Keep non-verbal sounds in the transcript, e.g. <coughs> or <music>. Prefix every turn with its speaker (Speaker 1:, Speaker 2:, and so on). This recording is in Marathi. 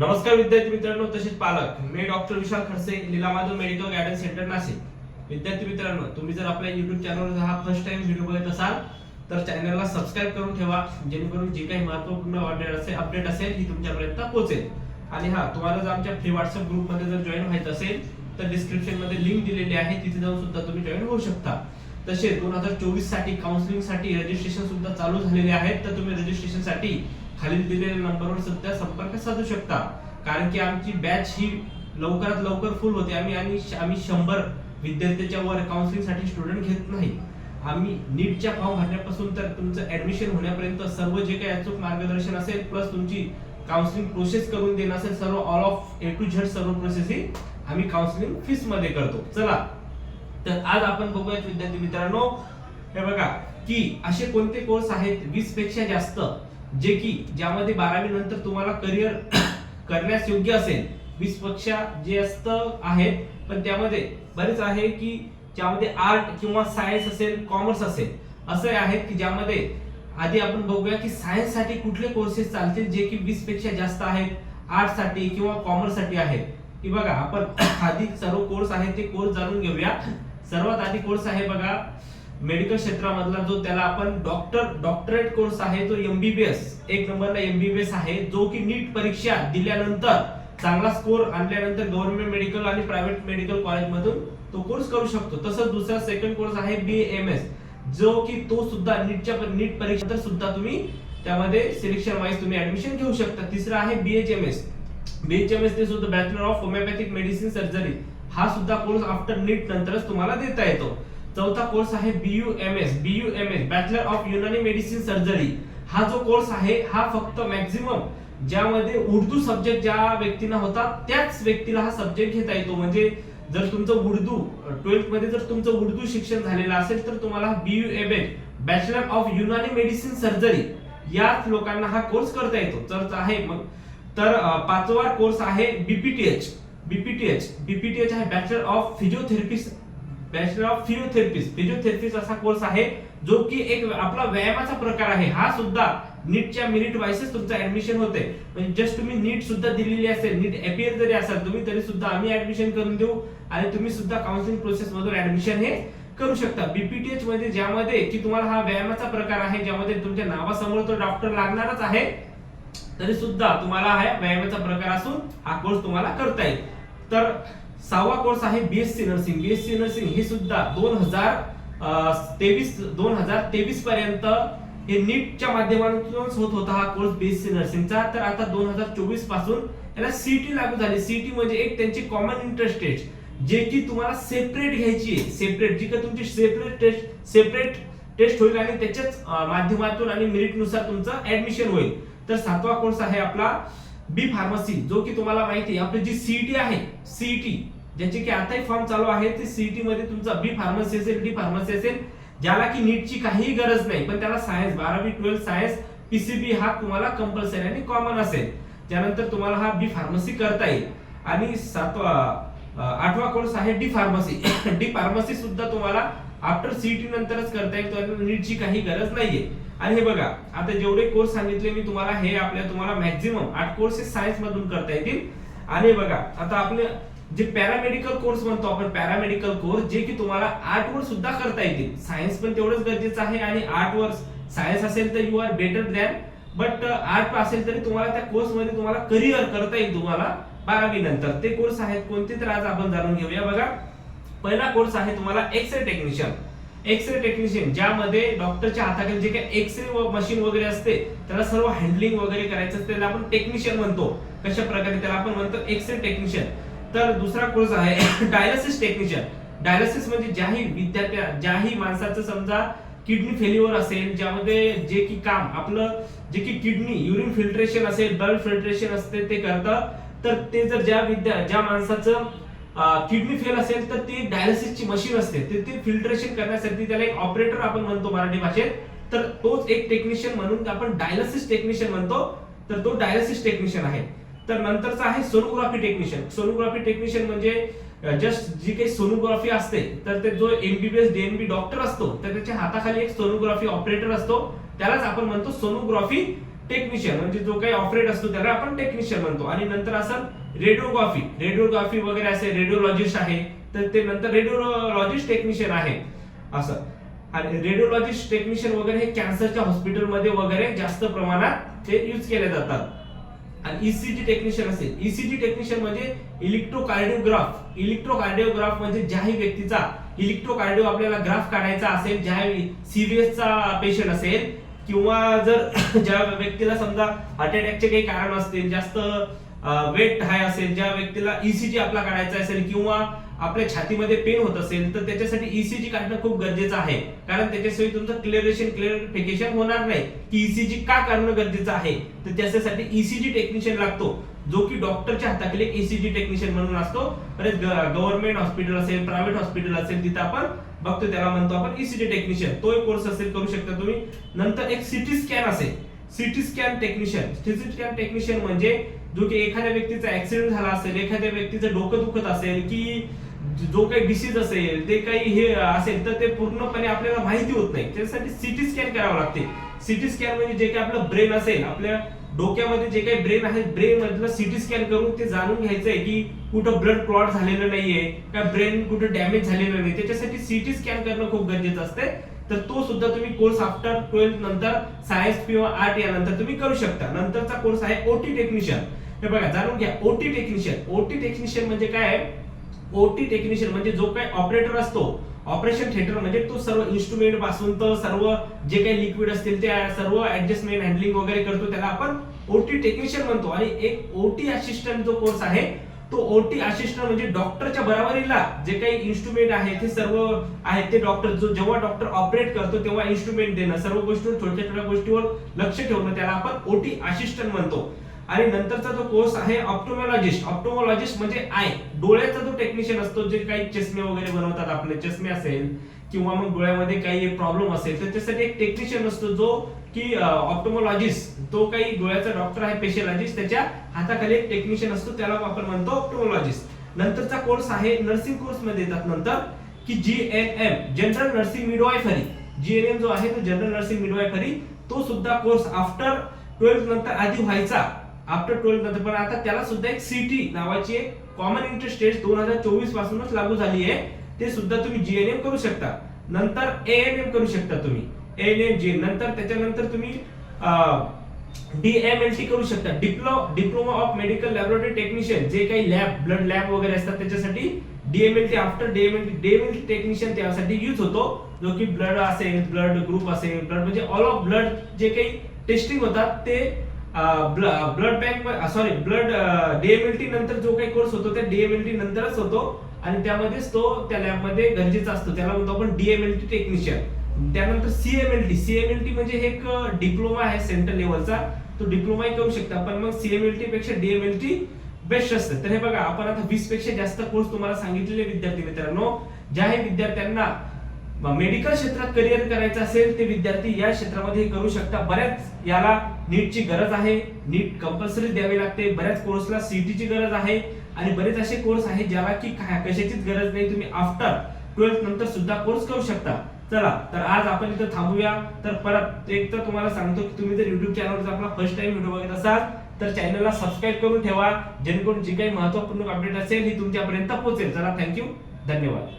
Speaker 1: नमस्कार विद्यार्थी मित्रांनो तसेच पालक मी doctor Vishal Khadse Leela medical guidance centre Nashik. विद्यार्थी मित्रांनो तुम्ही जर आपल्या युट्यूब चॅनलवर हा फर्स्ट टाइम व्हिडिओ बघत असाल तर चॅनलला सबस्क्राईब करून ठेवा जेणेकरून जे काही महत्त्वपूर्ण अपडेट असेल अपडेट असेल ही तुमच्यापर्यंत पोहोचेल. आणि हा तुम्हाला जर आमच्या फ्री व्हॉट्सअप ग्रुपमध्ये जर जॉईन व्हायचं असेल तर डिस्क्रिप्शनमध्ये लिंक दिलेली आहे तिथे जाऊन सुद्धा तुम्ही जॉईन होऊ शकता. तसेच दोन हजार चोवीससाठी काउन्सिलिंगसाठी रजिस्ट्रेशन सुद्धा चालू झालेले आहेत तर तुम्ही रजिस्ट्रेशनसाठी खालील दिलेल्या नंबरवर सध्या संपर्क साधू शकता. कारण की आमची बॅच ही लवकरात लवकर फुल होते. आम्ही आणि आम्ही शंभर विद्यार्थ्याच्या वर काउन्सिलिंगसाठी स्टुडंट घेत नाही. आम्ही नीटच्या फॉर्म भरण्यापासून तर तुमचं ऍडमिशन होण्यापर्यंत सर्व जे काही अचूक मार्गदर्शन असेल प्लस तुमची काउन्सिलिंग प्रोसेस करून देणं असेल सर्व all of A to Z सर्व प्रोसेस ही आम्ही काउन्सिलिंग फीसमध्ये करतो. चला. तर आज आपण बघूयात विद्यार्थी मित्रांनो हे बघा की असे कोणते कोर्स आहेत? वीसपेक्षा जास्त. जे की ज्यामध्ये बारावी नंतर तुम्हाला करिअर <coughs> करण्यास योग्य असेल. वीसपेक्षा जास्त आहेत पण त्यामध्ये बरेच आहे की ज्यामध्ये आर्ट किंवा सायन्स असेल कॉमर्स असेल. असे आहेत की ज्यामध्ये आधी आपण बघूया की सायन्ससाठी कुठले कोर्सेस चालतील जे की वीसपेक्षा जास्त आहेत आर्टसाठी किंवा कॉमर्ससाठी आहेत. की बघा आपण <coughs> आधी सर्व कोर्स आहेत ते कोर्स जाणून घेऊया. सर्वात आधी कोर्स आहे बघा मेडिकल क्षेत्रामधला जो त्याला आपण डॉक्टर डॉक्टरेट कोर्स आहे तो एमबीबीएस एक नंबरला एमबीबीएस आहे जो की नीट परीक्षा दिल्यानंतर चांगला स्कोर आणल्यानंतर गव्हर्नमेंट मेडिकल आणि प्रायव्हेट मेडिकल कॉलेज मधून तो कोर्स करू शकतो. तसंच दुसरा सेकंड कोर्स आहे बी एम एस जो की तो सुद्धा नीटच्या नीट परीक्षेनंतर सुद्धा तुम्ही त्यामध्ये सिलेक्शन वाईज तुम्ही ऍडमिशन घेऊ शकता. तिसरा आहे बीएचएमएस बीएचएमएस ते सुद्धा bachelor of homeopathic medicine surgery हा सुद्धा कोर्स आफ्टर नीट नंतरच तुम्हाला देता येतो. चौथा कोर्स आहे BUMS BUMS bachelor of Unani medicine surgery हा जो कोर्स आहे हा फक्त मॅक्झिमम ज्यामध्ये उर्दू सब्जेक्ट ज्या व्यक्तींना होता त्याच व्यक्तीला हा सब्जेक्ट घेता येतो. म्हणजे जर तुमचं उर्दू ट्वेल्थमध्ये जर तुमचं उर्दू शिक्षण झालेलं असेल तर तुम्हाला BUMS bachelor of Unani medicine surgery याच लोकांना हा कोर्स करता येतो. तर आहे मग. तर पाचवा कोर्स आहे बीपीटीएच बीपीटीएच बीपीटीएच आहे bachelor of physiotherapist bachelor of physiotherapist physiotherapist असा कोर्स आहे जो की एक आपला व्यायामाचा प्रकार आहे. हा सुद्धा नीटच्या मेरिट वायसेस तुमचं ऍडमिशन होते म्हणजे जस्ट तुम्ही नीट सुद्धा दिलेली असेल नीट अपियर जरी असाल तुम्ही तरी सुद्धा आम्ही ऍडमिशन करून देऊ आणि तुम्ही सुद्धा काउन्सिलिंग प्रोसेस मधून ऍडमिशन हे करू शकता. बीपीटीएच मध्ये ज्यामध्ये की तुम्हाला हा व्यायामाचा प्रकार आहे ज्यामध्ये तुमच्या नावासमोर तो डॉक्टर लागणारच आहे तरी सुद्धा तुम्हाला हा व्यायामाचा प्रकार असून हा कोर्स तुम्हाला करता येईल. तर सहावा कोर्स आहे बीएससी नर्सिंग बीएससी नर्सिंग हे सुद्धा दोन हजार तेवीस दोन हजार तेवीस पर्यंत हे नीटच्या माध्यमातूनच होत होता हा कोर्स बीएससी नर्सिंगचा तर आता दोन हजार चोवीसपासून याला सीटी लागू झाली. सीटी म्हणजे एक त्यांची कॉमन इंटरेस्ट टेस्ट जे की तुम्हाला सेपरेट घ्यायची आहे. सेपरेट जी का तुमची सेपरेट टेस्ट सेपरेट टेस्ट होईल आणि त्याच्याच माध्यमातून आणि मेरिटनुसार तुमचं ऍडमिशन होईल. तर सातवा कोर्स आहे आपला बी फार्मसी जो की तुम्हाला माहिती आहे आपली जी सीईटी आहे सीईटी ज्याचे की आताही फॉर्म चालू आहे ते सीईटी मध्ये तुमचा बी फार्मसी असेल डी फार्मसी असेल ज्याला की नीटची काही गरज नाही पण त्याला सायन्स बारावी ट्वेल्थ सायन्स पीसीबी हा तुम्हाला कंपल्सरी आणि कॉमन असेल. त्यानंतर तुम्हाला हा बी फार्मसी करता येईल. आणि सातवा आठवा कोर्स आहे डी फार्मसी. <coughs> डी फार्मसी सुद्धा तुम्हाला आफ्टर सीईटी नंतरच करता येईल नीटची काही गरज नाहीये. आणि हे बघा आता जेवढे कोर्स सांगितले मी तुम्हाला हे आपल्या तुम्हाला मॅक्झिमम आठ कोर्सेस सायन्स मधून करता येतील. आणि बघा आता आपले जे पॅरामेडिकल कोर्स म्हणतो आपण पॅरामेडिकल कोर्स जे की तुम्हाला आर्ट वर सुद्धा करता येतील. सायन्स पण तेवढंच गरजेचं आहे आणि आर्ट वर सायन्स असेल तर you are better than but art असेल तरी तुम्हाला त्या कोर्समध्ये तुम्हाला करिअर करता येईल तुम्हाला बारावी नंतर. ते कोर्स आहेत कोणते तर आज आपण जाणून घेऊया बघा. पहिला कोर्स आहे तुम्हाला एक्सरे टेक्निशियन एक्सरे टेक्निशियन ज्यामध्ये डॉक्टरच्या हाताखाली जे काही एक्सरे मशीन वगैरे असते त्याला सर्व हँडलिंग वगैरे करायचं असते त्याला आपण टेक्निशियन म्हणतो. कशा प्रकारे त्याला आपण म्हणतो एक्सरे टेक्निशियन तर दुसरा कोर्स आहे डायलिसिस टेक्निशियन डायलिसिस म्हणजे ज्याही विद्यार्थ्या ज्याही माणसाचं समजा किडनी फेल्युअर असेल ज्यामध्ये जे की काम आपलं जे की किडनी युरिन फिल्ट्रेशन असेल ब्लड फिल्ट्रेशन असते ते करतं. तर ते जर ज्या विद्या ज्या माणसाचं किडनी फेल असेल तर ती डायलिसिसची मशीन असते. ते ते फिल्ट्रेशन करण्यासाठी त्याला एक ऑपरेटर आपण म्हणतो मराठी भाषेत. तर तोच एक टेक्निशियन म्हणून आपण डायलिसिस टेक्निशियन म्हणतो. तर तो डायलिसिस टेक्निशियन आहे. तर नंतरचा आहे सोनोग्राफी टेक्निशियन सोनोग्राफी टेक्निशियन म्हणजे जस्ट जी काही सोनोग्राफी असते तर ते जो एमबीबीएस डीएनबी डॉक्टर असतो तर त्याच्या हाताखाली एक सोनोग्राफी ऑपरेटर असतो. त्यालाच आपण म्हणतो सोनोग्राफी टेक्निशियन म्हणजे जो काही ऑपरेट असतो त्याला आपण टेक्निशियन म्हणतो. आणि नंतर असं रेडिओग्राफी रेडिओग्राफी वगैरे असे रेडिओलॉजिस्ट आहे. तर ते नंतर रेडिओलॉजिस्ट टेक्निशियन आहे. असं. आणि रेडिओलॉजिस्ट टेक्निशियन वगैरे हे कॅन्सरच्या हॉस्पिटलमध्ये वगैरे जास्त प्रमाणात ते यूज केले जातात. आणि ईसीजी टेक्निशियन असेल ईसीजी टेक्निशियन म्हणजे इलेक्ट्रोकार्डिओग्राफ इलेक्ट्रोकार्डिओग्राफ म्हणजे ज्याही व्यक्तीचा इलेक्ट्रोकार्डिओ आपल्याला ग्राफ काढायचा असेल ज्या सीबीएस चा पेशंट असेल किंवा जर <laughs> ज्या व्यक्तीला समजा हार्ट अटॅकचे काही कारण असतील जास्त वेट हाय असेल ज्या व्यक्तीला ईसीजी आपला काढायचा असेल किंवा आपल्या छातीमध्ये पेन होत असेल तर त्याच्यासाठी ईसीजी काढणं खूप गरजेचं आहे. कारण त्याच्याशिवाय तुमचं क्लिअरेशन क्लिअरिफिकेशन होणार नाही की ईसीजी का काढणं गरजेचं आहे. तर त्याच्यासाठी ईसीजी टेक्निशियन लागतो जो की डॉक्टरच्या हाताखाली ईसीजी टेक्निशियन म्हणून असतो. गव्हर्नमेंट हॉस्पिटल असेल प्रायव्हेट हॉस्पिटल असेल तिथं आपण बघतो त्याला म्हणतो आपण ईसीजी टेक्निशियन तो एक कोर्स असेल करू शकता तुम्ही. नंतर एक सिटी स्कॅन असेल. CT scan technician CT scan technician म्हणजे जो की एखाद्या व्यक्तीचा ऍक्सिडेंट झाला असेल एखाद्या व्यक्तीचं डोकं दुखत असेल की जो काही डिसीज असेल ते काही हे असेल तर ते पूर्णपणे आपल्याला माहिती होत नाही. त्यासाठी सिटी स्कॅन करावं लागते. सिटी स्कॅन म्हणजे जे काही आपलं ब्रेन असेल आपल्या डोक्यामध्ये जे काही ब्रेन आहे ब्रेन मधलं सिटी स्कॅन करून ते जाणून घ्यायचं आहे की कुठं ब्लड क्लॉट झालेलं नाहीये का ब्रेन कुठं डॅमेज झालेलं नाही. त्याच्यासाठी सिटी स्कॅन करणं खूप गरजेचं असते तर तो सुद्धा तुम्ही कोर्स आफ्टर ट्वेल्थ नंतर सायन्स किंवा आर्ट यानंतर तुम्ही करू शकता. नंतरचा कोर्स आहे ओटी टेक्निशियन हे बघा जाणून घ्या ओटी टेक्निशियन ओटी टेक्निशियन म्हणजे काय? आहे ओटी टेक्निशियन म्हणजे जो काही ऑपरेटर असतो ऑपरेशन थिएटर म्हणजे तो सर्व इन्स्ट्रुमेंटपासून तर सर्व जे काही लिक्विड असतील ते सर्व ऍडजस्टमेंट हँडलिंग वगैरे करतो त्याला आपण ओटी टेक्निशियन म्हणतो. आणि एक ओटी असिस्टंट जो कोर्स आहे तो ओटी असिस्टंट म्हणजे डॉक्टरच्या बराबरीला जे काही इन्स्ट्रुमेंट आहे ते सर्व आहेत ते डॉक्टर जो जेव्हा डॉक्टर ऑपरेट करतो तेव्हा इन्स्ट्रुमेंट देणं सर्व गोष्टीवर छोट्या छोट्या गोष्टीवर लक्ष ठेवणं त्याला आपण ओटी असिस्टंट म्हणतो. आणि नंतरचा जो कोर्स आहे ऑप्टोमॉलॉजिस्ट ऑप्टोमॉलॉजिस्ट म्हणजे आय डोळ्याचा जो टेक्निशियन असतो जे काही चष्मे वगैरे बनवतात आपले चष्मे असेल किंवा मग डोळ्यामध्ये काही प्रॉब्लेम असेल तर त्यासाठी एक टेक्निशियन असतो जो की ऑप्टोमॉलॉजिस्ट तो काही डोळ्याचा डॉक्टर आहे पेशियोलॉजिस्ट त्याच्या हाताखाली एक टेक्निशियन असतो त्याला आपण म्हणतो ऑप्टोमॉलॉजिस्ट नंतरचा कोर्स आहे नर्सिंग कोर्समध्ये येतात नंतर की G N M general nursing midwifery G N M जो आहे तो जनरल नर्सिंग मिडवायफरी तो सुद्धा कोर्स आफ्टर ट्वेल्थ नंतर आधी व्हायचा. आफ्टर ट्वेल्थ नंतर. पण आता त्याला सुद्धा एक सीटी नावाची एक कॉमन इंटरेस्ट टेस्ट दोन हजार चोवीस पासूनच लागू झाली आहे. ते सुद्धा तुम्ही जीएनएम करू शकता. नंतर एएनएम करू शकता तुम्ही. एएनएम जी नंतर त्याच्यानंतर तुम्ही डीएमएलटी करू शकता. Diplo diploma of medical laboratory technician जे काही लॅब ब्लड लॅब वगैरे असतात त्याच्यासाठी DMLT after DMLT DMLT technician त्यासाठी यूज होतो. जो की ब्लड असेल ब्लड ग्रुप असेल ब्लड म्हणजे ऑल ऑफ ब्लड जे काही टेस्टिंग होतात ते blood bank sorry blood DMLT नंतर जो काही कोर्स होतो त्या डीएमएलटी नंतरच होतो. आणि त्यामध्येच तो त्या लॅबमध्ये गरजेचा असतो. त्याला म्हणतो आपण डीएमएलटी टेक्निशियन त्यानंतर सीएमएलटी सीएमएलटी म्हणजे एक डिप्लोमा आहे सेंट्रल लेवलचा तो डिप्लोमाही करू शकता. पण मग सीएमएलटी पेक्षा डीएमएलटी बेस्ट असतं. तर हे बघा आपण आता वीसपेक्षा जास्त कोर्स तुम्हाला सांगितलेले विद्यार्थी मित्रांनो. ज्याही विद्यार्थ्यांना मेडिकल क्षेत्रात करिअर करायचं असेल ते विद्यार्थी या क्षेत्रामध्ये करू शकता. बऱ्याच याला नीटची गरज आहे नीट कंपल्सरी द्यावी लागते. बऱ्याच कोर्सला सीटीची गरज आहे आणि बरेच असे कोर्स आहेत ज्याला की कशाचीच गरज नाही. तुम्ही आफ्टर ट्वेल्थ नंतर सुद्धा कोर्स करू शकता. चला तर आज आपण इथं थांबूया. तर परत एक तर तुम्हाला सांगतो की तुम्ही जर युट्यूब चॅनलवर आपला फर्स्ट टाइम व्हिडिओ बघत असाल तर चॅनलला सबस्क्राईब करून ठेवा. जेणेकरून जी काही महत्त्वपूर्ण अपडेट असेल ही तुमच्यापर्यंत पोहोचेल. चला थँक्यू धन्यवाद.